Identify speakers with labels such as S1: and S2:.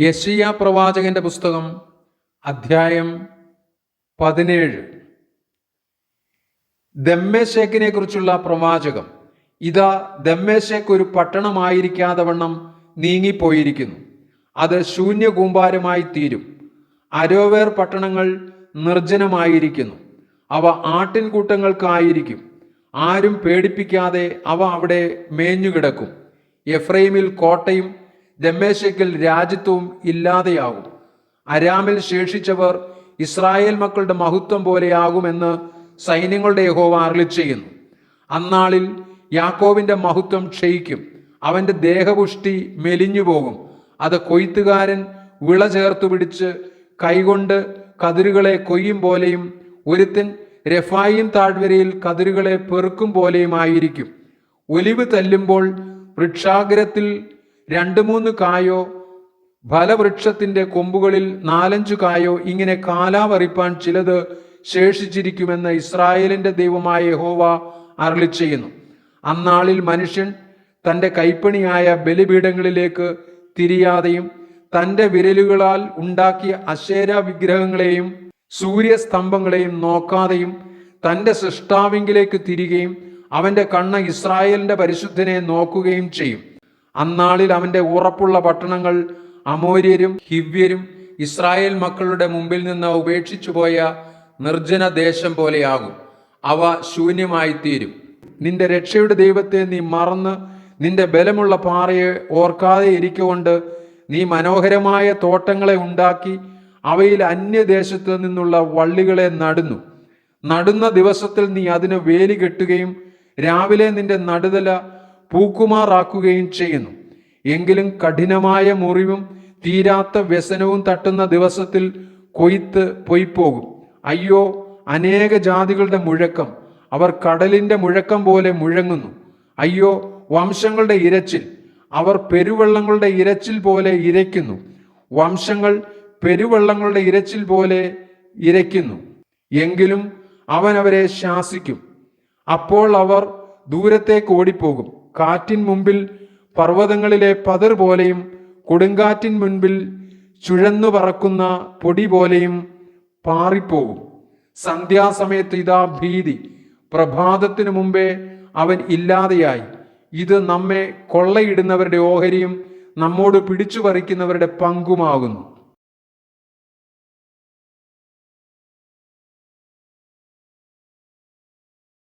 S1: യശിയ പ്രവാചകന്റെ പുസ്തകം അധ്യായം പതിനേഴ്. ദമ്മേശേക്കിനെ കുറിച്ചുള്ള പ്രവാചകം ഇതാ ദമ്മേശേക്ക് ഒരു പട്ടണമായിരിക്കാതെ വണ്ണം നീങ്ങിപ്പോയിരിക്കുന്നു. അത് ശൂന്യ കൂമ്പാരമായി തീരും. അരോവേർ പട്ടണങ്ങൾ നിർജനമായിരിക്കുന്നു. അവ ആട്ടിൻകൂട്ടങ്ങൾക്കായിരിക്കും. ആരും പേടിപ്പിക്കാതെ അവ അവിടെ മേഞ്ഞുകിടക്കും. എഫ്രൈമിൽ കോട്ടയും ദമ്മേശക്കിൽ രാജ്യത്വവും ഇല്ലാതെയാകും. അരാമിൽ ശേഷിച്ചവർ ഇസ്രായേൽ മക്കളുടെ മഹത്വം പോലെയാകുമെന്ന് സൈന്യങ്ങളുടെ യഹോവ അരളി ചെയ്യുന്നു. അന്നാളിൽ യാക്കോവിന്റെ മഹത്വം ക്ഷയിക്കും. അവന്റെ ദേഹപുഷ്ടി മെലിഞ്ഞു പോകും അത് കൊയ്ത്തുകാരൻ വിള ചേർത്തു പിടിച്ച് കൈകൊണ്ട് കതിരുകളെ കൊയ്യും പോലെയും ഒരുത്തൻ രഫായിം താഴ്വരയിൽ കതിരുകളെ പെറുക്കും പോലെയുമായിരിക്കും ഒലിവ് തല്ലുമ്പോൾ വൃക്ഷാഗ്രത്തിൽ രണ്ടു മൂന്ന് കായോ ഫലവൃക്ഷത്തിന്റെ കൊമ്പുകളിൽ നാലഞ്ചു കായോ ഇങ്ങനെ കാലാവറിപ്പാൻ ചിലത് ശേഷിച്ചിരിക്കുമെന്ന് ഇസ്രായേലിന്റെ ദൈവമായ യഹോവ അരളി ചെയ്യുന്നു. അന്നാളിൽ മനുഷ്യൻ തന്റെ കൈപ്പണിയായ ബലിപീഠങ്ങളിലേക്ക് തിരിയാതെയും തന്റെ വിരലുകളാൽ ഉണ്ടാക്കിയ അശേര വിഗ്രഹങ്ങളെയും സൂര്യസ്തംഭങ്ങളെയും നോക്കാതെയും തന്റെ സൃഷ്ടാവിങ്കിലേക്ക് തിരികെയും അവന്റെ കണ്ണ് ഇസ്രായേലിന്റെ പരിശുദ്ധനെ നോക്കുകയും ചെയ്യും. അന്നാളിൽ അവന്റെ ഉറപ്പുള്ള പട്ടണങ്ങൾ അമോര്യരും ഹിവ്യരും ഇസ്രായേൽ മക്കളുടെ മുമ്പിൽ നിന്ന് ഉപേക്ഷിച്ചു പോയ നിർജന ദേശം പോലെയാകും. അവ ശൂന്യമായി തീരും നിന്റെ രക്ഷയുടെ ദൈവത്തെ നീ മറന്ന് നിന്റെ ബലമുള്ള പാറയെ ഓർക്കാതെ ഇരിക്കൊണ്ട് നീ മനോഹരമായ തോട്ടങ്ങളെ ഉണ്ടാക്കി അവയിൽ അന്യദേശത്ത് നിന്നുള്ള വള്ളികളെ നടുന്നു. നടുന്ന ദിവസത്തിൽ നീ അതിന് വേലി കെട്ടുകയും രാവിലെ നിന്റെ നടുതല പൂക്കുമാറാക്കുകയും ചെയ്യുന്നു. എങ്കിലും കഠിനമായ മുറിവും തീരാത്ത വ്യസനവും തട്ടുന്ന ദിവസത്തിൽ കൊയ്ത്ത് പൊയ്പോകും. അയ്യോ അനേക ജാതികളുടെ മുഴക്കം. അവർ കടലിന്റെ മുഴക്കം പോലെ മുഴങ്ങുന്നു. അയ്യോ വംശങ്ങളുടെ ഇരച്ചിൽ. അവർ പെരുവെള്ളങ്ങളുടെ ഇരച്ചിൽ പോലെ ഇരയ്ക്കുന്നു. വംശങ്ങൾ പെരുവെള്ളങ്ങളുടെ ഇരച്ചിൽ പോലെ ഇരയ്ക്കുന്നു. എങ്കിലും അവൻ അവരെ ശാസിക്കും. അപ്പോൾ അവർ ദൂരത്തേക്ക് ഓടിപ്പോകും. കാറ്റിൻ മുമ്പിൽ പർവതങ്ങളിലെ പതിർ പോലെയും കൊടുങ്കാറ്റിൻ മുൻപിൽ ചുഴന്നു പറക്കുന്ന പൊടി പോലെയും പാറിപ്പോകും സന്ധ്യാസമയത്ത് ഇതാ ഭീതി. പ്രഭാതത്തിനു മുമ്പേ അവൻ ഇല്ലാതെയായി. ഇത് നമ്മെ കൊള്ളയിടുന്നവരുടെ ഓഹരിയും നമ്മോട് പിടിച്ചു പറിക്കുന്നവരുടെ പങ്കുമാകുന്നു.